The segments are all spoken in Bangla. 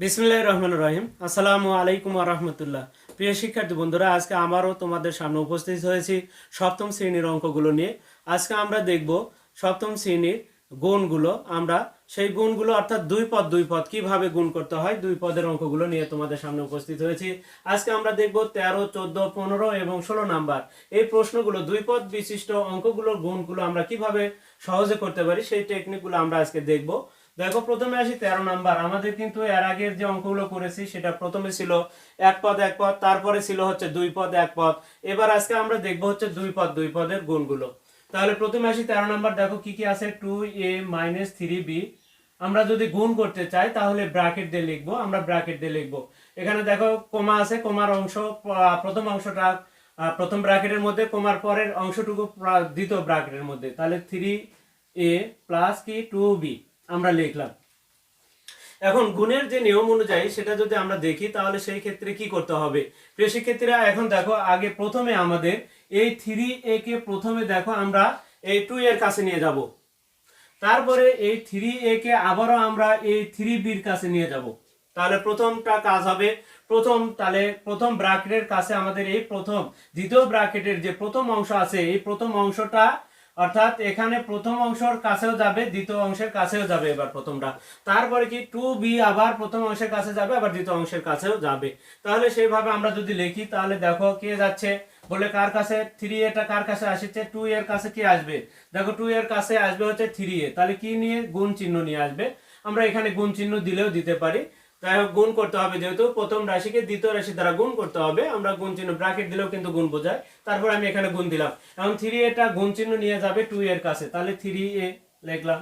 বিসমুল্লাহ রহমান রহিম। আসসালামু আলাইকুম রহমতুল্লাহ। প্রিয় শিক্ষার্থী বন্ধুরা, আজকে আমারও তোমাদের সামনে উপস্থিত হয়েছি সপ্তম শ্রেণির অঙ্কগুলো নিয়ে। আজকে আমরা দেখব সপ্তম শ্রেণির গুণগুলো। আমরা সেই গুণগুলো অর্থাৎ দুই পদ দুই পদ কীভাবে গুণ করতে হয়, দুই পদের অঙ্কগুলো নিয়ে তোমাদের সামনে উপস্থিত হয়েছি। আজকে আমরা দেখব তেরো, চোদ্দ, পনেরো এবং ষোলো নাম্বার। এই প্রশ্নগুলো, দুই পদ বিশিষ্ট অঙ্কগুলোর গুণগুলো আমরা কীভাবে সহজে করতে পারি, সেই টেকনিকগুলো আমরা আজকে দেখব। দেখো, প্রথমে আসি তেরো নাম্বার। আমাদের কিন্তু এর আগের যে অঙ্কগুলো করেছি, সেটা প্রথমে ছিল এক পদ এক পদ, তারপরে ছিল হচ্ছে দুই পদ, এক পদ। এবার আজকে আমরা দেখব হচ্ছে দুই পদ, দুই পদের গুণগুলো। তাহলে প্রথমে আসি তেরো নাম্বার। দেখো, কি কি আছে? Two A minus three B আমরা যদি গুণ করতে চাই, তাহলে ব্র্যাকেট দিয়ে লিখব। আমরা ব্র্যাকেট দিয়ে লিখব। এখানে দেখো কোমা আছে কোমার অংশ প্রথম অংশটা প্রথম ব্র্যাকেটের মধ্যে কোমার পরের অংশটুকু দ্বিতীয় ব্র্যাকেটের মধ্যে। তাহলে থ্রি এ প্লাস কি? টু বি আমরা লিখলাম। এখন গুণের যে নিয়ম অনুযায়ী সেটা যদি আমরা দেখি, তাহলে সেই ক্ষেত্রে কি করতে হবে? প্রিয় এখন দেখো, আগে প্রথমে আমাদের এই থ্রি এ কে প্রথমে দেখো, আমরা এই টু এর কাছে নিয়ে যাব। তারপরে এই থ্রি এ কে আবারও আমরা এই থ্রি বির কাছে নিয়ে যাব। তাহলে প্রথমটা কাজ হবে, প্রথম, তাহলে প্রথম ব্র্যাকেটের কাছে আমাদের এই প্রথম, দ্বিতীয় ব্র্যাকেটের যে প্রথম অংশ আছে, এই প্রথম অংশটা অর্থাৎ এখানে প্রথম অংশের কাছেও যাবে, দ্বিতীয় অংশের কাছেও যাবে এবার প্রথমটা। তারপরে কি টু বি আবার প্রথম অংশের কাছে যাবে, আবার দ্বিতীয় অংশের কাছেও যাবে। তাহলে সেইভাবে আমরা যদি লিখি, তাহলে দেখো কে যাচ্ছে? বলে কার কাছে? থ্রি এটা কার কাছে আসছে? টু এর কাছে কি আসবে? দেখো টু এর কাছে আসবে হচ্ছে থ্রি এ তাহলে কি নিয়ে? গুণ চিহ্ন নিয়ে আসবে। আমরা এখানে গুণ চিহ্ন দিলেও দিতে পারি। যাই হোক, গুণ করতে হবে যেহেতু প্রথম রাশিকে দ্বিতীয় রাশি দ্বারা গুণ করতে হবে। আমরা গুণ চিহ্ন ব্র্যাকেট দিলেও কিন্তু গুণ বোঝায়। তারপর আমি এখানে গুণ দিলাম। এখন থ্রি এটা গুণ চিহ্ন নিয়ে যাবে টু এর কাছে। তাহলে থ্রি এ লিখলাম।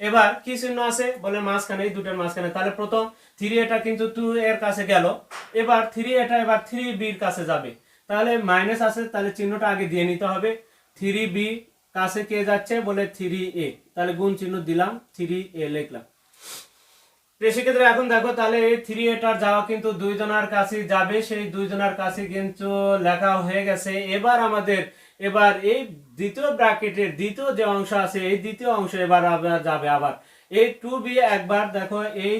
এবার কি চিহ্ন আছে? বলে মাঝখানে দুটার মাঝখানে। তাহলে প্রথম থ্রি এটা কিন্তু টু এর কাছে গেল। এবার থ্রি এটা এবার থ্রি বির কাছে যাবে। তাহলে মাইনাস আছে, তাহলে চিহ্নটা আগে দিয়ে নিতে হবে। থ্রি বি কাছে কে যাচ্ছে? বলে থ্রি এ তাহলে গুণ চিহ্ন দিলাম থ্রি এ লিখলাম। সেক্ষেত্রে এখন দেখো তাহলে এই থ্রি এটার যাওয়া কিন্তু দুইজনের কাছে যাবে। সেই দুইজনের কাছে কিন্তু লেখা হয়ে গেছে। এবার আমাদের, এবার এই দ্বিতীয় ব্র্যাকেটের দ্বিতীয় যে অংশ আছে, এই দ্বিতীয় অংশ এবার যাবে আবার। এই টু বি একবার দেখো এই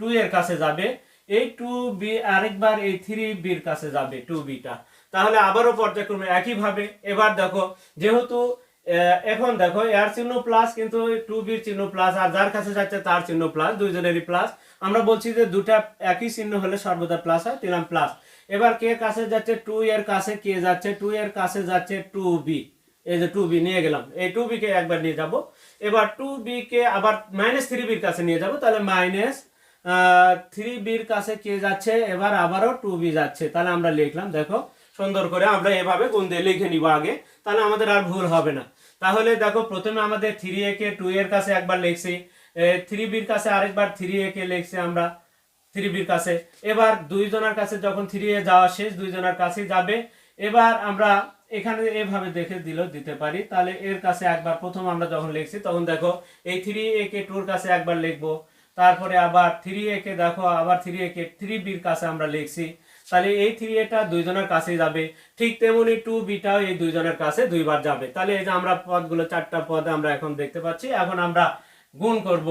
টু এর কাছে যাবে। এই টু বি আরেকবার এই থ্রি বির কাছে যাবে টু। বিটা তাহলে আবারও পর্যায়ক্রমে একইভাবে। এবার দেখো যেহেতু এখন দেখো এর চিহ্ন প্লাস কিন্তু টু বির চিহ্ন প্লাস আর যার কাছে যাচ্ছে তার চিহ্ন প্লাস দুইজনেরই প্লাস আমরা বলছি যে দুটা একই চিহ্ন হলে সর্বদা প্লাস হয় দিলাম প্লাস এবার কে কাছে যাচ্ছে টু এর কাছে, কে যাচ্ছে টু এর কাছে যাচ্ছে টু বি এই যে টু বি নিয়ে গেলাম। এই টু বি কে একবার নিয়ে যাব। এবার টু বি কে আবার মাইনাস থ্রি বির কাছে নিয়ে যাব, তাহলে মাইনাস থ্রি বির কাছে কে যাচ্ছে, এবার আবারও টু বি যাচ্ছে। তাহলে আমরা লিখলাম, দেখো সুন্দর করে আমরা এভাবে গুণ দিয়ে লিখে নিব আগে, তাহলে আমাদের আর ভুল হবে না। তাহলে দেখো, প্রথমে আমাদের থ্রি এ কে টু এর কাছে একবার লিখছি থ্রি বির কাছে আরেকবার থ্রি এ কে লিখছি আমরা থ্রি বির কাছে। এবার দুইজনের কাছে যখন থ্রি এ যাওয়া শেষ দুইজনের কাছে যাবে। এবার আমরা এখানে এভাবে দেখে দিলেও দিতে পারি। তাহলে এর কাছে একবার প্রথম আমরা যখন লিখছি, তখন দেখো, এই থ্রি এ কে টুর কাছে একবার লিখব। তারপরে আবার থ্রি এ কে দেখো, আবার থ্রি এ কে থ্রি বির কাছে আমরা লিখছি। তাহলে এই থ্রি এটা দুইজনের কাছে যাবে। ঠিক তেমনি টু বিটাও এই দুইজনের কাছে দুইবার যাবে। তাহলে এই যে আমরা পদগুলো, চারটা পদ আমরা এখন দেখতে পাচ্ছি। এখন আমরা গুণ করব।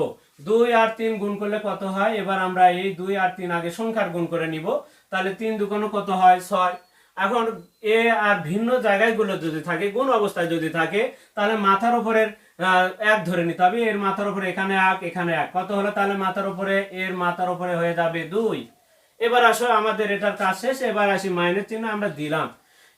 দুই আর তিন গুণ করলে কত হয়? এবার আমরা এই দুই আর তিন আগে সংখ্যার গুণ করে নিব। তাহলে তিন দুগুণ কত হয়? ছয়। এখন এ আর ভিন্ন জায়গায়গুলো যদি থাকে, গুণ অবস্থায় যদি থাকে, তাহলে মাথার উপরের এক ধরে নিতে হবে। এর মাথার উপরে এখানে এক এখানে এক। কত হলো? তাহলে মাথার উপরে, এর মাথার উপরে হয়ে যাবে দুই। এবার আসো, আমাদের এটার কাজ শেষ, এবার আসি মাইনাস চিহ্ন, আমরা দিলাম।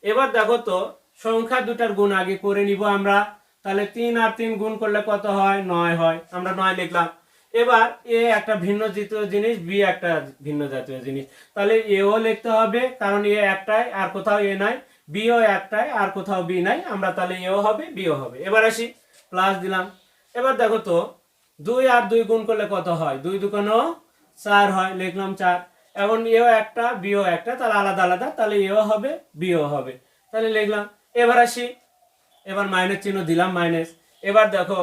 এবার দেখো তো, সংখ্যা দুটার গুণ আগে করে নিব আমরা। তাহলে তিন আর তিন গুণ করলে কত হয়? নয় হয়। আমরা নয় লিখলাম। এবার এ একটা ভিন্ন জাতীয় জিনিস, বি একটা ভিন্ন জাতীয় জিনিস। তাহলে এও লিখতে হবে, কারণ এ একটাই, আর কোথাও এ নাই। বিও একটাই, আর কোথাও বি নাই। আমরা তাহলে এও হবে, বিও হবে। এবার আসি প্লাস দিলাম। এবার দেখো তো, দুই আর দুই গুণ করলে কত হয়? দুই দুকানো চার হয়, লিখলাম চার। এখন এও একটা, বিও একটা, তাহলে আলাদা আলাদা, তাহলে এও হবে, বিও হবে। তাহলে লিখলাম, এবার আসি, এবার মাইনাস চিহ্ন দিলাম মাইনাস এবার দেখো,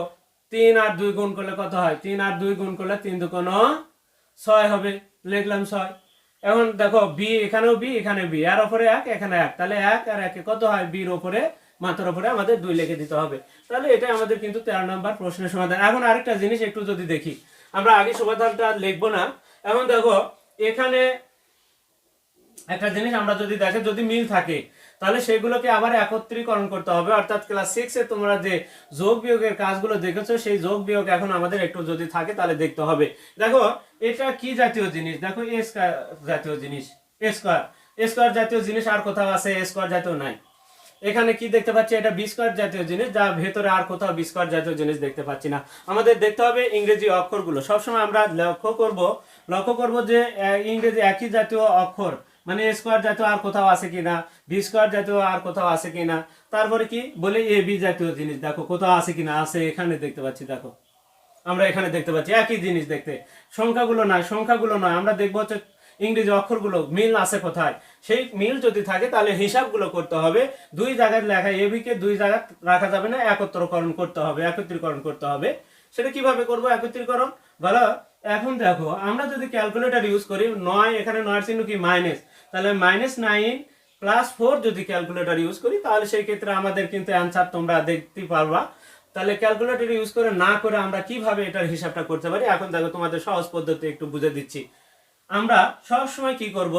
তিন আর দুই গুণ করলে কত হয়? তিন আর দুই গুণ করলে তিন দুকোন ছয় হবে, লিখলাম ছয়। এখন দেখো, বি এখানেও বি, এখানে বি, আর ওপরে এক, এখানে এক। তাহলে এক আর একে কত হয়? বির ওপরে, মাথার ওপরে আমাদের দুই লিখে দিতে হবে। তাহলে এটা আমাদের কিন্তু তেরো নম্বর প্রশ্নের সমাধান। এখন আরেকটা জিনিস একটু যদি দেখি, আমরা আগে সমাধানটা লিখব না। এখন দেখো এখানে একটা জিনিস আমরা যদি দেখে, যদি মিল থাকে, তাহলে সেগুলোকে আবার একত্রীকরণ করতে হবে। অর্থাৎ ক্লাস সিক্সে তোমরা যে যোগ বিয়োগের কাজগুলো দেখেছ, সেই যোগ বিয়োগ এখন আমাদের একটু যদি থাকে, তাহলে দেখতে হবে। দেখো, এটা কি জাতীয় জিনিস? দেখো এ স্কয়ার জাতীয় জিনিস। এ স্কয়ার এ স্কয়ার জাতীয় জিনিস আর কোথাও আছে? এ স্কয়ার জাতীয় নাই। এখানে কি দেখতে পাচ্ছি? এটা বি স্কয়ার জাতীয় জিনিস যা ভেতরে আর কোথাও বি স্কয়ার জাতীয় জিনিস দেখতে পাচ্ছি না। আমাদের দেখতে হবে ইংরেজি অক্ষরগুলো। সবসময় আমরা লক্ষ্য করব লক্ষ্য করব যে ইংরেজি একই জাতীয় অক্ষর মানে স্কোয়ার জাতীয় আর কোথাও আছে কিনা বি স্কোয়ার জাতীয় আর কোথাও আছে কিনা, তারপরে কি বলে এ বি জাতীয় জিনিস, দেখো কোথাও আছে কিনা, আছে এখানে দেখতে পাচ্ছি, দেখো। আমরা এখানে দেখতে পাচ্ছি, একই জিনিস দেখতে। সংখ্যাগুলো নয় সংখ্যাগুলো নয়, আমরা দেখব হচ্ছে ইংরেজি অক্ষরগুলো, মিল আছে কোথায়? সেই মিল যদি থাকে, তাহলে হিসাবগুলো করতে হবে। দুই জায়গায় লেখা এবি কে দুই জায়গায় রাখা যাবে না, একত্রকরণ করতে হবে, একত্রীকরণ করতে হবে। সেটা কীভাবে করব? একত্রীকরণ, বলো এখন দেখো, আমরা যদি ক্যালকুলেটর ইউজ করি, নয়, এখানে নয়ের চিহ্ন কি? মাইনাস তাহলে মাইনাস নাইন প্লাস ফোর যদি ক্যালকুলেটর ইউজ করি, তাহলে সেই ক্ষেত্রে আমাদের কিন্তু অ্যান্সার তোমরা দেখতে পারবা। তাহলে ক্যালকুলেটর ইউজ করে না করে আমরা কীভাবে এটার হিসাবটা করতে পারি? এখন দেখো, তোমাদের সহজ পদ্ধতি একটু বুঝে দিচ্ছি। আমরা সব সময় কি করব?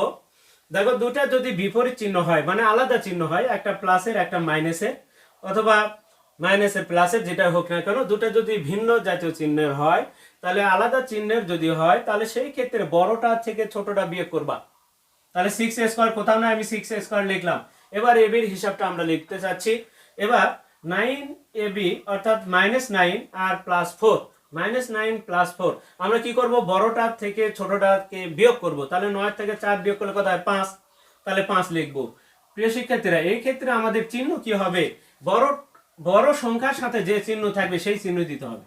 দেখো দুটা যদি বিপরীত চিহ্ন হয় মানে আলাদা চিহ্ন হয়, একটা প্লাসের একটা মাইনাসের অথবা মাইনাসের প্লাসের যেটা হোক না কেন দুটা যদি ভিন্ন জাতীয় চিহ্নের হয় তাহলে আলাদা চিহ্নের যদি হয়, তাহলে সেই ক্ষেত্রে বড়টা থেকে ছোটটা বিয়োগ করবা। তাহলে সিক্স স্কোয়ার কোথাও না, আমি সিক্স স্কোয়ার লিখলাম। এবার এবির হিসাবটা আমরা লিখতে চাচ্ছি। এবার নাইন এবি অর্থাৎ মাইনাস নাইন আর plus four minus nine plus four আমরা কি করব? বড়টার থেকে ছোটটাকে বিয়োগ করব। তাহলে নয় থেকে চার বিয়োগ করলে কত হয়? পাঁচ। তাহলে পাঁচ লিখব। প্রিয় শিক্ষার্থীরা, এই ক্ষেত্রে আমাদের চিহ্ন কি হবে? বড় বড় সংখ্যার সাথে যে চিহ্ন থাকবে, সেই চিহ্ন দিতে হবে।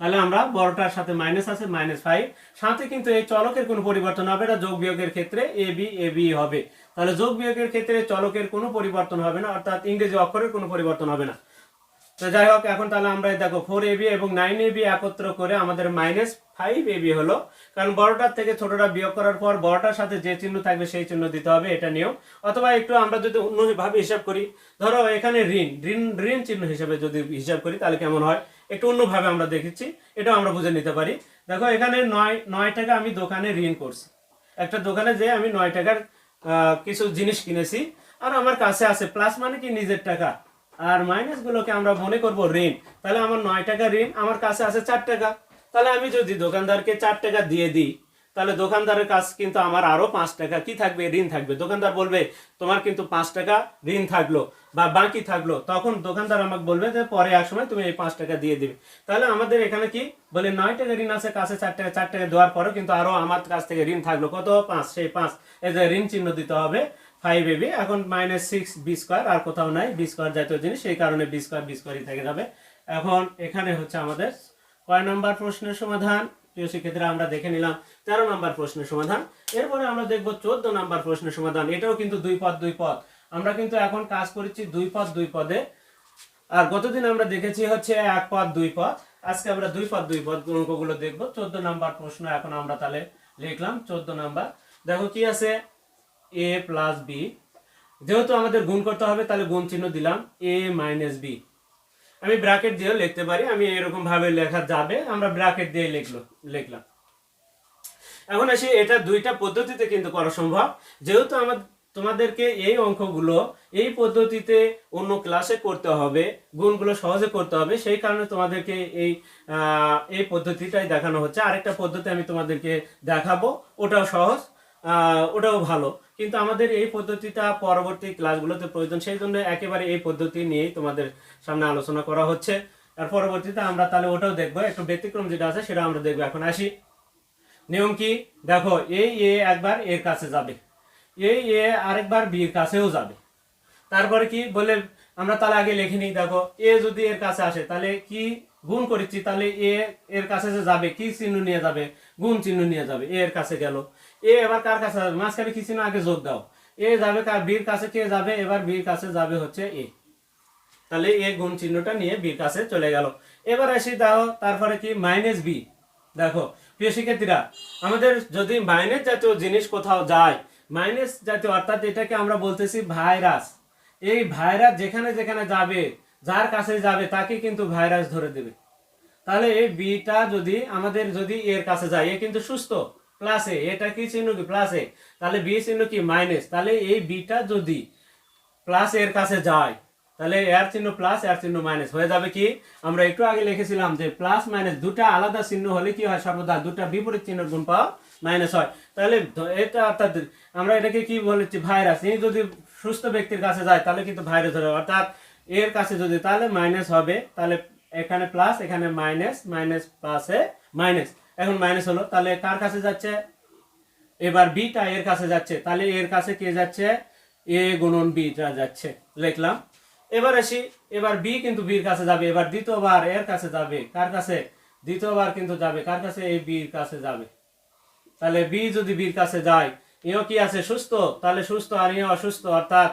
তাহলে আমরা বড়টার সাথে মাইনাস আছে মাইনাস ফাইভ সাথে কিন্তু এই চলকের কোনো পরিবর্তন হবে না, যোগ বিয়োগের ক্ষেত্রে এ বি এ বি হবে। তাহলে যোগ বিয়োগের ক্ষেত্রে চলকের কোনো পরিবর্তন হবে না, অর্থাৎ ইংরেজি অক্ষরের কোনো পরিবর্তন হবে না। তো যাই হোক, এখন তাহলে আমরা দেখো ফোর এবি এবং নাইন এবি একত্র করে আমাদের মাইনাস ফাইভ এবি হলো। কারণ বড়টার থেকে ছোটটা বিয়োগ করার পর বড়টার সাথে যে চিহ্ন থাকবে সেই চিহ্ন দিতে হবে, এটা নিয়ম। অথবা একটু আমরা যদি অন্যভাবে হিসাব করি, ধরো এখানে ঋণ ঋণ ঋণ চিহ্ন হিসাবে যদি হিসাব করি, তাহলে কেমন হয়? একটু অন্যভাবে আমরা দেখেছি, এটাও আমরা বুঝে নিতে পারি। দেখো, এখানে নয় নয় টাকা আমি দোকানে ঋণ করছি। একটা দোকানে যে আমি নয় টাকার কিছু জিনিস কিনেছি, আর আমার কাছে আছে প্লাস মানে কি নিজের টাকা। আর মাইনাস গুলোকে আমরা মনে করব ঋণ। তাহলে আমার নয় টাকা ঋণ, আমার কাছে আছে চার টাকা। তাহলে আমি যদি দোকানদারকে চার টাকা দিয়ে দিই, তাহলে দোকানদারের কাছ কিন্তু আমার আরও পাঁচ টাকা কি থাকবে? ঋণ থাকবে। দোকানদার বলবে, তোমার কিন্তু পাঁচ টাকা ঋণ থাকল। বা বাকি থাকল, তখন দোকানদার আমাকে বলবে যে পরে এক সময় তুমি এই পাঁচ টাকা দিয়ে দিবে। তাহলে আমাদের এখানে কি? বলে নয় টাকা ঋণ আছে, কাছে চার টাকা চার টাকা দেওয়ার পরেও কিন্তু আরও আমার কাছ থেকে ঋণ থাকল। কত? পাঁচ, সেই পাঁচ। এই যে ঋণ চিহ্ন দিতে হবে ফাইভ এবি এখন মাইনাস সিক্স বি স্কোয়ার আর কোথাও নাই। বি স্কোয়ার জাতীয় জিনিস, সেই কারণে বি স্কোয়ার বি স্কোয়ারই থেকে যাবে। এখন এখানে হচ্ছে আমাদের কয় নম্বর প্রশ্নের সমাধান? প্রিয় শিক্ষার্থীরা, আমরা দেখে নিলাম তেরো নম্বর প্রশ্নের সমাধান। এরপরে আমরা দেখব চোদ্দ নম্বর প্রশ্নের সমাধান। এটাও কিন্তু দুই পদ দুই পদ। আমরা কিন্তু এখন কাজ করেছি দুই পদ দুই পদে। আর গতদিন আমরা দেখেছি হচ্ছে এক পদ দুই পদ। আজকে আমরা দুই পদ দুই পদ অঙ্কগুলো দেখব। চোদ্দ নাম্বার প্রশ্ন এখন আমরা তাহলে লিখলাম, চোদ্দ নাম্বার। দেখো কি আছে? এ প্লাস বি যেহেতু আমাদের গুণ করতে হবে, তাহলে গুণ চিহ্ন দিলাম এ মাইনাস বি আমি ব্র্যাকেট দিয়েও লিখতে পারি, আমি এরকম ভাবে লেখা যাবে, আমরা ব্র্যাকেট দিয়ে লিখলো, লিখলাম। এখন আসি, এটা দুইটা পদ্ধতিতে কিন্তু করা সম্ভব। যেহেতু আমার তোমাদেরকে এই অঙ্কগুলো এই পদ্ধতিতে অন্য ক্লাসে করতে হবে, গুণগুলো সহজে করতে হবে, সেই কারণে তোমাদেরকে এই এই পদ্ধতিটাই দেখানো হচ্ছে। আরেকটা পদ্ধতি আমি তোমাদেরকে দেখাবো, ওটাও সহজ ওটাও ভালো। কিন্তু আমাদের এই পদ্ধতিটা পরবর্তী ক্লাসগুলোতে প্রয়োজন, সেই জন্য একেবারে এই পদ্ধতি নিয়েই তোমাদের সামনে আলোচনা করা হচ্ছে। আর পরবর্তীতে আমরা তাহলে ওটাও দেখব, একটু ব্যতিক্রম যেটা আছে সেটা আমরা দেখব। এখন আসি। নিয়ম কি? দেখো, এই এ একবার এর কাছে যাবে। এই এ, আরেকবার বির কাছেও যাবে। তারপরে কি বলে আমরা তাহলে আগে লিখে নিই, দেখো, এ যদি এর কাছে আসে, তাহলে কি গুণ করেছি? তাহলে এ এর কাছে যে যাবে, কি চিহ্ন নিয়ে যাবে? গুণ চিহ্ন নিয়ে যাবে, এ এর কাছে গেল। এ এবার কার কাছে যাবে? মাঝখানে কি চিহ্ন? আগে যোগ দাও। এ যাবে কার? বির কাছে কে যাবে? এবার বির কাছে যাবে হচ্ছে এ। তাহলে এ গুণ চিহ্নটা নিয়ে বির কাছে চলে গেল। এবার আসি, দাও, তারপরে কি? Minus B. দেখো, প্রিয় শিক্ষার্থীরা, আমাদের যদি মাইনাস জাতীয় জিনিস কোথাও যায় মাইনাস জাতীয়, অর্থাৎ এটাকে আমরা বলতেছি ভাইরাস। এই ভাইরাস যেখানে যেখানে যাবে, যার কাছে যাবে, তাকে কিন্তু ভাইরাস ধরে দেবে। তাহলে এই বিটা যদি আমাদের যদি এর কাছে যায়, এ কিন্তু সুস্থ প্লাসে এটা কি চিহ্ন কি? প্লাসে তাহলে বি চিহ্ন কি? মাইনাস তাহলে এই বিটা যদি প্লাস এর কাছে যায় তাহলে এর চিহ্ন প্লাস এর চিহ্ন মাইনাস হয়ে যাবে কি? আমরা একটু আগে লিখেছিলাম যে প্লাস মাইনাস দুটা আলাদা চিহ্ন হলে কি হয়? সর্বদা দুটা বিপরীত চিহ্নের গুণ পাওয়া মাইনাস হয়। তাহলে এটা অর্থাৎ আমরা এটাকে কি বলেছি? ভাইরাস এই যদি সুস্থ ব্যক্তির কাছে যায়, তাহলে কিন্তু ভাইরাস হবে অর্থাৎ এর কাছে যদি তাহলে মাইনাস হবে, তাহলে এখানে প্লাস এখানে মাইনাস মাইনাস প্লাসে মাইনাস এখন মাইনাস হলো, তাহলে কার কাছে যাচ্ছে? এবার বিটা এর কাছে যাচ্ছে। তাহলে এর কাছে কে যাচ্ছে? এ গুণন বিটা যাচ্ছে। লিখলাম। এবার আসি, এবার বি কিন্তু বির কাছে যাবে, এবার দ্বিতীয়বার এর কাছে যাবে, কার কাছে? দ্বিতীয়বার কিন্তু যাবে, কার কাছে? এই বির কাছে যাবে। তাহলে বি যদি বির কাছে যায়, এও কি আছে? সুস্থ? তাহলে সুস্থ আর এ অসুস্থ, অর্থাৎ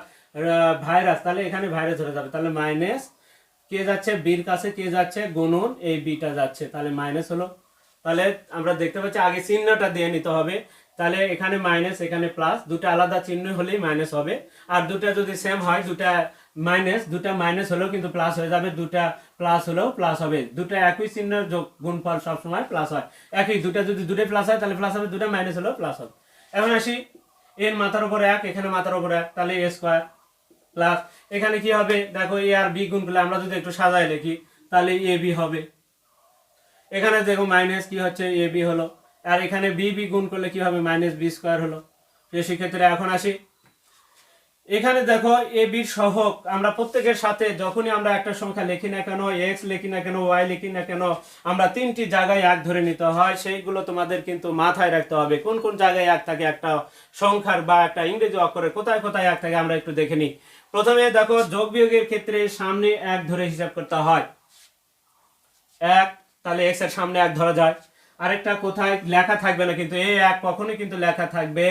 ভাইরাস তাহলে এখানে ভাইরাস ধরে যাবে। তাহলে মাইনাস কে যাচ্ছে? বির কাছে কে যাচ্ছে? গুণন এই বিটা যাচ্ছে। তাহলে মাইনাস হলো। তাহলে আমরা দেখতে পাচ্ছি আগে চিহ্নটা দিয়ে নিতে হবে। তাহলে এখানে মাইনাস এখানে প্লাস দুটো আলাদা চিহ্ন হলেই মাইনাস হবে। আর দুটা যদি সেম হয়, দুটা মাইনাস, দুটা মাইনাস হলেও কিন্তু প্লাস হয়ে যাবে, দুটা প্লাস হলেও প্লাস হবে। দুটো একই চিহ্ন যোগ গুণফল সবসময় প্লাস হয়। একই, দুটা যদি দুটোই প্লাস হয়, তাহলে প্লাস হবে, দুটো মাইনাস হলেও প্লাস হবে। এখন আসি, এর মাথার উপর এক, এখানে মাথার উপর এক, তাহলে এ স্কোয়ার প্লাস এখানে কি হবে? দেখো এ আর বি গুণ করলে আমরা যদি একটু সাজাই লিখি তাহলে এ বি হবে। এখানে দেখো মাইনাস কি হচ্ছে? এ বি হলো। আর এখানে বি বি গুণ করলে কি হবে? মাইনাস বি স্কোয়ার হলো। তো সেক্ষেত্রে এখন আসি এখানে দেখো এ বির সহক। আমরা প্রত্যেকের সাথে যখনই আমরা একটা সংখ্যা লিখি না কেন এক্স লিখি না কেন ওয়াই লিখি না কেন, আমরা তিনটি জায়গায় এক ধরে নিতে হয়। সেইগুলো তোমাদের কিন্তু মাথায় রাখতে হবে। কোন কোন জায়গায় এক থাকে একটা সংখ্যার বা একটা ইংরেজি অক্ষরের কোথায় কোথায় এক থাকে আমরা একটু দেখে নিই। প্রথমে দেখো যোগ বিয়োগের ক্ষেত্রে সামনে এক ধরে হিসাব করতে হয়। এক, তাহলে এক্সের সামনে এক ধরা যায়। আরেকটা কোথায় লেখা থাকবে না, কিন্তু এ এক কখনোই কিন্তু লেখা থাকবে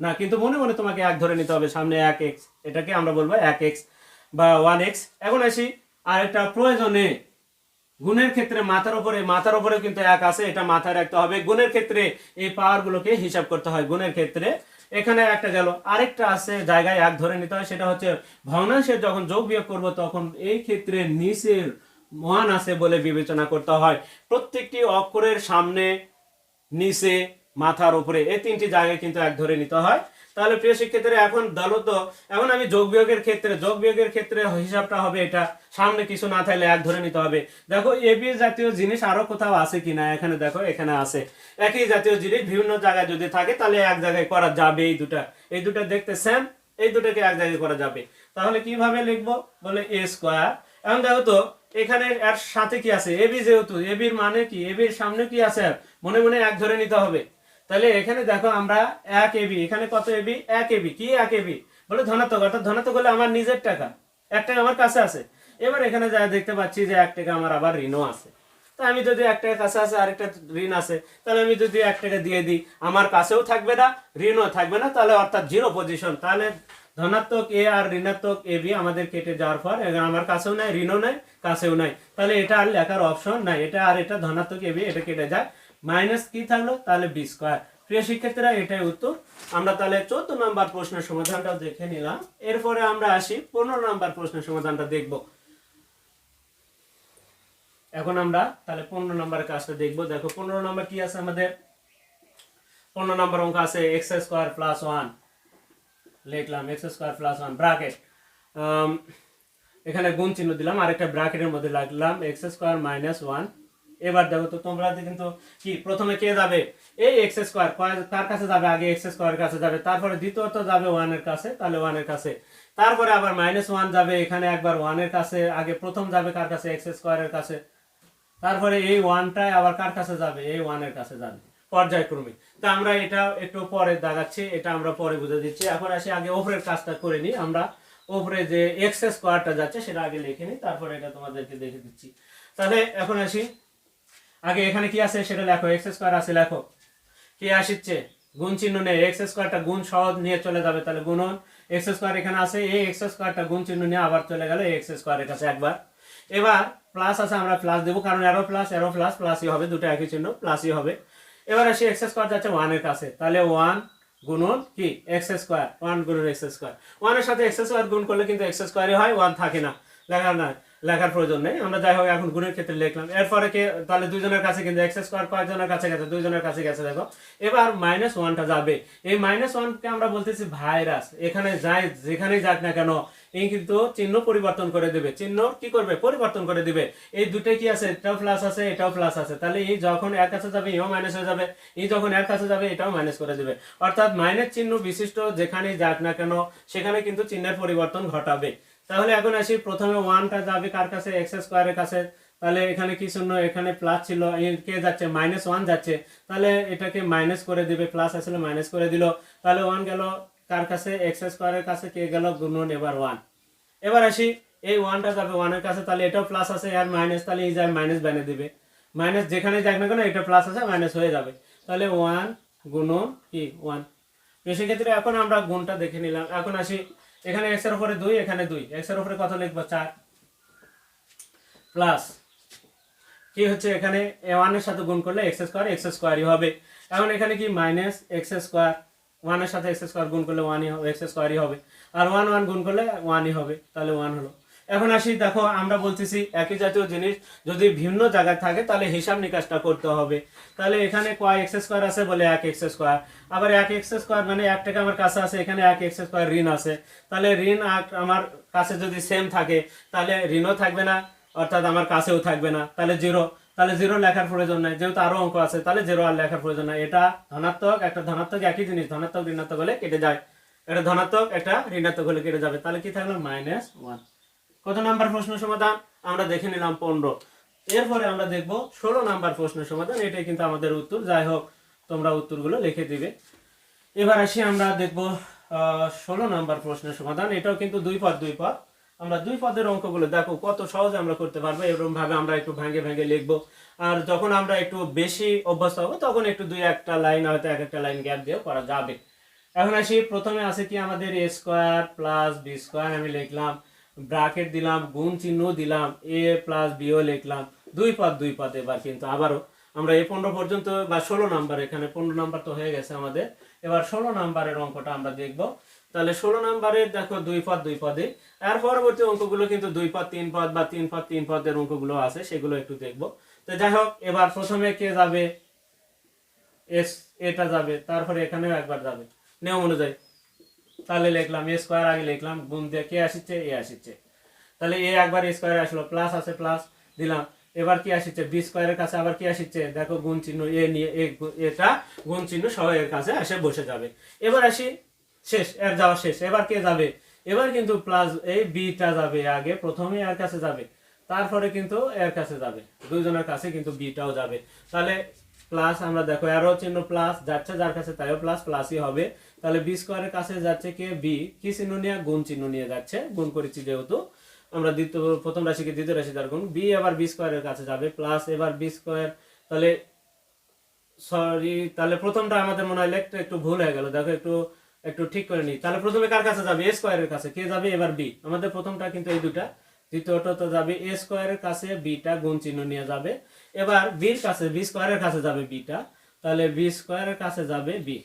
না, কিন্তু মনে মনে তোমাকে এক ধরে নিতে হবে, সামনে এক এক্স এটাকে আমরা বলব এক এক্স বা ওয়ান এক্স এখন আসি আর একটা প্রয়োজনে গুণের ক্ষেত্রে মাথার উপরে মাথার উপরে কিন্তু এক আছে, এটা মাথায় রাখতে হবে। গুণের ক্ষেত্রে এই পাওয়ারগুলোকে হিসাব করতে হয়, গুণের ক্ষেত্রে। এখানে একটা গেল, আরেকটা আছে জায়গায় এক ধরে নিতে হয়, সেটা হচ্ছে ভগ্নাংশের যখন যোগ বিয়োগ করব, তখন এই ক্ষেত্রে নিচের মান আছে বলে বিবেচনা করতে হয়। প্রত্যেকটি অক্ষরের সামনে, নিচে মাথার উপরে। এই তিনটি জায়গায় কিন্তু এক ধরে নিতে হয়। তাহলে প্রিয় শিক্ষার্থীরা, এখন দলত এখন আমি যোগ বিয়োগের ক্ষেত্রে, যোগ বিয়োগের ক্ষেত্রে হিসাবটা হবে এটা। সামনে কিছু না থাকলে এক ধরে নিতে হবে। দেখো এবি জাতীয় জিনিস আরও কোথাও আছে কিনা? এখানে দেখো, এখানে আছে। একই জাতীয় জিনিস বিভিন্ন জায়গায় যদি থাকে, তাহলে এক জায়গায় করা যাবে এই দুটা। এই দুটা দেখতে সেম এই দুটাকে এক জায়গায় করা যাবে। তাহলে কীভাবে লিখব? বলে এ স্কোয়ার এখন দেখো তো, এখানে এর সাথে কি আছে? এবি যেহেতু এবির মানে কি? এবির সামনে কি আছে? মনে মনে এক ধরে নিতে হবে। তাহলে এখানে দেখো আমরা এক এবি এখানে কত এবি এক এবি কি এক এবি বলে ধনাত্মক, অর্থাৎ ধনাত্মক হলে আমার নিজের টাকা, এক টাকা আমার কাছে আছে। এবার এখানে যা দেখতে পাচ্ছি যে এক টাকা আমার আবার ঋণও আছে। তা আমি যদি এক টাকা কাছে আছে, আরেকটা ঋণ আছে, তাহলে আমি যদি এক টাকা দিয়ে দিই, আমার কাছেও থাকবে না, ঋণও থাকবে না, তাহলে অর্থাৎ জিরো পজিশন তাহলে ধনাত্মক এ আর ঋণাত্মক এ বি আমাদের কেটে যাওয়ার পর আমার কাছেও নাই, ঋণও নাই, কাছেও নাই। তাহলে এটা আর লেখার অপশন নাই, এটা আর এটা ধনাত্মক এ বি এটা কেটে যায়। মাইনাস কি থাকল? তাহলে বি স্কোয়ার প্রিয় শিক্ষার্থীরা, এটাই উত্তর। আমরা তাহলে চোদ্দ নাম্বার প্রশ্নের সমাধানটা দেখে নিলাম। এরপরে আমরা আসি পনেরো নাম্বার প্রশ্নের সমাধানটা দেখব। এখন আমরা তাহলে পনেরো নাম্বার কাজটা দেখব। দেখো, পনেরো নাম্বার কি আছে আমাদের? পনেরো নাম্বার অঙ্ক আছে এক্স স্কোয়ার প্লাস ওয়ান লিখলাম X square plus one bracket এখানে গুণ চিহ্ন দিলাম, আরেকটা ব্র্যাকেটের মধ্যে লাগলাম এক্স স্কোয়ার মাইনাস ওয়ান এবার দেখো তো তোমরা কিন্তু কি, প্রথমে কে যাবে? এই এক্স স্কোয়ার কার কাছে যাবে? আগে এক্স স্কোয়ার কাছে যাবে। তারপরে দ্বিতীয়ত যাবে ওয়ানের কাছে, তাহলে ওয়ানের কাছে। তারপরে আবার মাইনাস ওয়ান যাবে এখানে একবার ওয়ান ওয়ানের কাছে, আগে প্রথম যাবে কার কাছে? এক্স স্কোয়ারের কাছে। তারপরে এই ওয়ানটাই আবার কার কাছে যাবে? এই ওয়ান ওয়ানের কাছে যাবে পর্যায়ক্রমে তা আমরা এটা একটু পরে দাগাচ্ছি এটা আমরা পরে বুঝে দিচ্ছি। এখন আসি আগে ওপরের কাজটা করে নিই। আমরা ওপরে যে এক্স স্কোয়ারটা যাচ্ছে, সেটা আগে লিখে নিই, তারপরে এটা তোমাদেরকে দেখে দিচ্ছি। তাহলে এখন আসি আগে এখানে কি আছে সেটা লেখো এক্স স্কোয়ার আছে, লেখো। কি আসছে? গুণ চিহ্ন নেই এক্স স্কোয়ারটা গুণ সহজ নিয়ে চলে যাবে, তাহলে গুণন। এক্স স্কোয়ার এখানে আছে, এই এক্স স্কোয়ারটা গুণ চিহ্ন নিয়ে আবার চলে গেল এক্স স্কোয়ারের কাছে একবার। এবার প্লাস আছে, আমরা প্লাস দেবো, কারণ এরো প্লাস এরো প্লাস প্লাসই হবে, দুটো একই চিহ্ন প্লাসই হবে। এবার আসি এক্স স্কোয়ার যাচ্ছে ওয়ানের কাছে, তাহলে ওয়ান গুণন কি? এক্স স্কোয়ার ওয়ান গুণন এক্স স্কোয়ার ওয়ানের সাথে এক্স স্কোয়ার গুণ করলে কিন্তু এক্স স্কোয়ারই হয় ওয়ান থাকে না। লেখা না। লেখার প্রয়োজন নেই। আমরা যাই হোক, এখন গুণের ক্ষেত্রে লিখলাম। এরপরে কে, তাহলে দুইজনের কাছে কিন্তু এক্স স্কোয়ার কয়েকজনের কাছে গেছে, দুইজনের কাছে গেছে, দেখো। এবার মাইনাস ওয়ানটা যাবে। এই মাইনাস ওয়ানকে আমরা বলতেছি ভাইরাস এখানে যাই, যেখানেই যাক না কেন, এই কিন্তু চিহ্ন পরিবর্তন করে দেবে। চিহ্ন কি করবে? পরিবর্তন করে দিবে। এই দুটোই কি আছে? এটাও প্লাস আছে, এটাও প্লাস আছে। তাহলে এই যখন এক কাছে যাবে, এও মাইনাস হয়ে যাবে। এই যখন এক কাছে যাবে, এটাও মাইনাস করে দেবে। অর্থাৎ মাইনাস চিহ্ন বিশিষ্ট যেখানেই যাক না কেন, সেখানে কিন্তু চিহ্নের পরিবর্তন ঘটাবে। তাহলে এখন আসি, প্রথমে ওয়ানটা যাবে কার কাছে? এক্স স্কোয়ারের কাছে। তাহলে এখানে কি শূন্য? এখানে প্লাস ছিল। কে যাচ্ছে? মাইনাস ওয়ান যাচ্ছে। তাহলে এটাকে মাইনাস করে দিবে। প্লাস আসলে মাইনাস করে দিল। তাহলে ওয়ান গেল কার কাছে? এক্স স্কোয়ারের কাছে। কে গেল? গুণন এবার ওয়ান এবার আসি, এই ওয়ানটা যাবে ওয়ানের কাছে। তাহলে এটাও প্লাস আছে। আর মাইনাস তাহলে এই যায় মাইনাস বানিয়ে দিবে। মাইনাস যেখানে যাক না কেন, এটা প্লাস আছে মাইনাস হয়ে যাবে। তাহলে ওয়ান গুণন কি? ওয়ান সেক্ষেত্রে এখন আমরা গুণটা দেখে নিলাম। এখন আসি এখানে এক্সের উপরে দুই, এখানে দুই। এক্সের উপরে কত লিখব? চার। প্লাস কি হচ্ছে? এখানে এ ওয়ানের সাথে গুণ করলে এক্স স্কোয়ার এক্স স্কোয়ারই হবে। এখন এখানে কি? মাইনাস এক্স স্কোয়ার ওয়ানের সাথে এক্স স্কোয়ার গুণ করলে ওয়ানই হবে এক্স স্কোয়ারই হবে। আর ওয়ান ওয়ান গুণ করলে ওয়ানই হবে। তাহলে ওয়ান হলো। এখন আসি, দেখো, আমরা বলতেছি একই জাতীয় জিনিস, যদি ভিন্ন জায়গায় থাকে, তাহলে হিসাব নিকাশটা করতে হবে। তাহলে এখানে কয় এক্স স্কোয়ার আছে বলে এক এক্স স্কোয়ার আবার এক এক্স স্কোয়ার মানে এক টাকা আমার কাছে আছে, এখানে এক এক্স স্কোয়ার ঋণ আছে। তাহলে ঋণ আমার কাছে যদি সেম থাকে, তাহলে ঋণও থাকবে না, অর্থাৎ আমার কাছেও থাকবে না, তাহলে জিরো তাহলে জিরো লেখার প্রয়োজন নাই, যেহেতু আরও অঙ্ক আছে, তাহলে জিরো আর লেখার প্রয়োজন নাই। এটা ধনাত্মক, একটা ধনাত্মক একই জিনিস, ধনাত্মক ঋণাত্মক হলে কেটে যায়। এটা ধনাত্মক, একটা ঋণাত্মক হলে কেটে যাবে। তাহলে কি থাকল? মাইনাস ওয়ান কত নাম্বার প্রশ্ন সমাধান? আমরা দেখে নিলাম পনেরো। এরপরে আমরা দেখব ষোলো নাম্বার প্রশ্নের সমাধান। এটাই কিন্তু আমাদের উত্তর। যাই হোক, তোমরা উত্তরগুলো লিখে দিবে। এবার আসি আমরা দেখব ষোলো নাম্বার প্রশ্নের সমাধান। এটাও কিন্তু দুই পদ দুই পদ। আমরা দুই পদের অঙ্কগুলো দেখো, কত সহজে আমরা করতে পারব। এরকম ভাবে আমরা একটু ভাঙে ভাঙে লিখব। আর যখন আমরা একটু বেশি অভ্যস্ত হব, তখন একটু দুই একটা লাইন, হয়তো এক একটা লাইন গ্যাপ দিয়েও করা যাবে। এখন আসি, প্রথমে আছে কি আমাদের A square plus B square আমি লিখলাম ব্রাকেট দিলাম, গুণ চিহ্ন দিলাম এ প্লাস বিও লিখলাম। দুই পদ দুই পদ এবার কিন্তু আবারও। আমরা এই পনেরো পর্যন্ত বা ষোলো নাম্বার, এখানে পনেরো নাম্বার তো হয়ে গেছে আমাদের। এবার ষোলো নাম্বারের অঙ্কটা আমরা দেখব। তাহলে ষোলো নাম্বারের দেখো দুই পদ, দুই পদে। আর পরবর্তী অঙ্কগুলো কিন্তু দুই পদ, তিন পদ বা তিন পদ, তিন পদের অঙ্কগুলো আছে, সেগুলো একটু দেখব। তো যাই হোক, এবার প্রথমে কে যাবে? এটা যাবে, তারপরে এখানেও একবার যাবে। নিয়ম অনুযায়ী। তাহলে লিখলাম এ স্কোয়ার আগে লিখলাম, গুণ দিয়ে কে আসছে? এ আসছে। তাহলে এ একবার স্কোয়ার আসলো প্লাস আছে প্লাস দিলাম। এবার কি আসছে? বি স্কোয়ারের কাছে আবার কি আসছে? দেখো গুণ চিহ্ন এ নিয়ে এ এটা গুণ চিহ্ন সহ এর কাছে এসে বসে যাবে। এবার আসি, শেষ, এর যাওয়া শেষ। এবার কে যাবে? এবার কিন্তু প্লাস এই বিটা যাবে আগে, প্রথমে এর কাছে যাবে। তারপরে কিন্তু এর কাছে যাবে। দুইজনের কাছে কিন্তু বিটাও যাবে। তাহলে প্লাস আমরা দেখো এরো চিহ্ন প্লাস যাচ্ছে যার কাছে তাইও প্লাস প্লাসই হবে। তাহলে বি স্কোয়ারের কাছে যাচ্ছে কে? বি কি চিহ্ন নিয়ে? গুণ চিহ্ন নিয়ে যাচ্ছে। গুণ করেছি যেহেতু, আমরা দ্বিতীয়, প্রথম রাশিকে দ্বিতীয় রাশি দ্বারা গুণ বি এবার বি স্কোয়ারের কাছে যাবে প্লাস এবার বি স্কোয়ার তাহলে সরি তাহলে প্রথমটা আমাদের মনে হয় লিখতে একটু ভুল হয়ে গেল। দেখো একটু একটু ঠিক করে নিই। তাহলে প্রথমে কার কাছে যাবে? এ স্কোয়ারের কাছে। কে যাবে? এবার বি আমাদের প্রথমটা কিন্তু এই দুটা। দ্বিতীয়টা তো যাবে এ স্কোয়ারের কাছে বিটা গুণ চিহ্ন নিয়ে যাবে। এবার বির কাছে বি স্কোয়ারের কাছে যাবে বিটা তাহলে বি স্কোয়ারের কাছে যাবে বি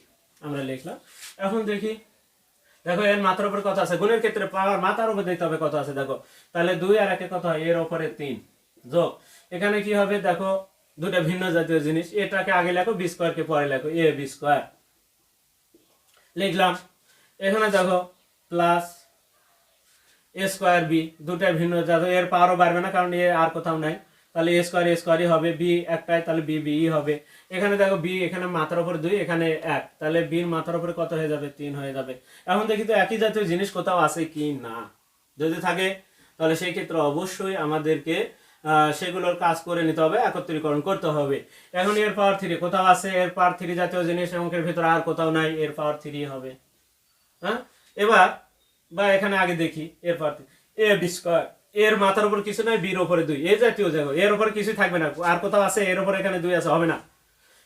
আমরা লিখলাম। এখন দেখি, দেখো এর মাথার উপর কত আছে? গুণের ক্ষেত্রে পাওয়ার মাথার উপর দিতে হবে কত আছে? দেখো, তাহলে দুই আর একে কত হয়? এর উপরে তিন। যোগ, এখানে কি হবে? দেখো, দুটা ভিন্ন জাতীয় জিনিস। এটাকে আগে লেখো বি স্কোয়ারকে পরে লেখো। এ বি স্কোয়ার লিখলাম। এখানে দেখো প্লাস এ স্কোয়ার বি দুটা ভিন্ন জাতীয় এর পাওয়ারও বাড়বে না, কারণ এ আর কোথাও নাই। তাহলে এ স্কোয়ার এ স্কোয়ারই হবে বি একটাই তাহলে বি বি হবে। এখানে দেখো বি এখানে মাথার উপরে দুই, এখানে এক। তাহলে বির মাথার উপরে কত হয়ে যাবে? তিন হয়ে যাবে। এখন দেখি তো একই জাতীয় জিনিস কোথাও আছে কি না। যদি থাকে, তাহলে সেই ক্ষেত্রে অবশ্যই আমাদেরকে সেগুলোর কাজ করে নিতে হবে, একত্রীকরণ করতে হবে। এখন এর পাওয়ার থ্রি কোথাও আছে? এর পাওয়ার থ্রি জাতীয় জিনিস অঙ্কের ভিতরে আর কোথাও নাই, এর পাওয়ার থ্রি হবে। হ্যাঁ? এবার, বা এখানে আগে দেখি, এর power three A B square এর মাথার উপর কিছু নাই, বির উপরে দুই। এ জাতীয় দেখো এর উপরে কিছু থাকবে না। আর কোথাও আছে, এর উপরে এখানে দুই আছে, হবে না।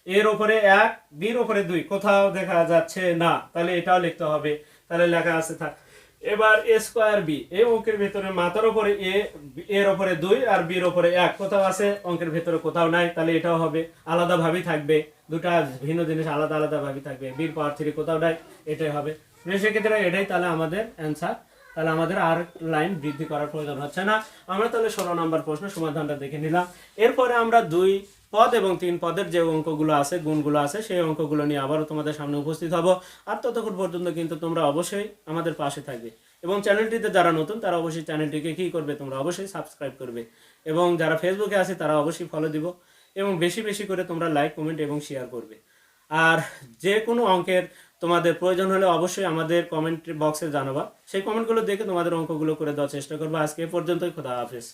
এর উপরে এক, বির উপরে দুই। কোথাও দেখা যাচ্ছে না। তাহলে এটাও লিখতে হবে। তাহলে লেখা আছে, থাক। এবার এ স্কোয়ার বি এই অঙ্কের ভিতরে মাথার উপরে এ, এর উপরে দুই আর বির উপরে এক। কোথাও আছে, অঙ্কের ভিতরে কোথাও নাই, তাহলে এটাও হবে। আলাদা ভাবেই থাকবে। দুটা ভিন্ন জিনিস আলাদা আলাদা ভাবে থাকবে। বির পাওয়ার থ্রি কোথাও নাই, এটাই হবে। সেক্ষেত্রে এটাই তাহলে আমাদের অ্যান্সার তাহলে আমাদের আর লাইন বৃদ্ধি করার প্রয়োজন হচ্ছে না। আমরা তাহলে ষোলো নম্বর প্রশ্ন সমাধানটা দেখে নিলাম। এরপরে আমরা দুই পদ এবং তিন পদের যে অঙ্কগুলো আছে, গুণগুলো আছে, সেই অঙ্কগুলো নিয়ে আবারও তোমাদের সামনে উপস্থিত হব। আর ততক্ষণ পর্যন্ত কিন্তু তোমরা অবশ্যই আমাদের পাশে থাকবে। এবং চ্যানেলটিতে যারা নতুন, তারা অবশ্যই চ্যানেলটিকে কি করবে, তোমরা অবশ্যই সাবস্ক্রাইব করবে। এবং যারা ফেসবুকে আছে, তারা অবশ্যই ফলো দিব। এবং বেশি বেশি করে তোমরা লাইক কমেন্ট এবং শেয়ার করবে। আর যে কোনো অঙ্কের তোমাদের প্রয়োজন হলে অবশ্যই আমাদের কমেন্ট বক্সে জানাবা। সেই কমেন্টগুলো দেখে তোমাদের অঙ্কগুলো করে দেওয়ার চেষ্টা করব। আজকে এ পর্যন্তই, খোদা হাফেজ।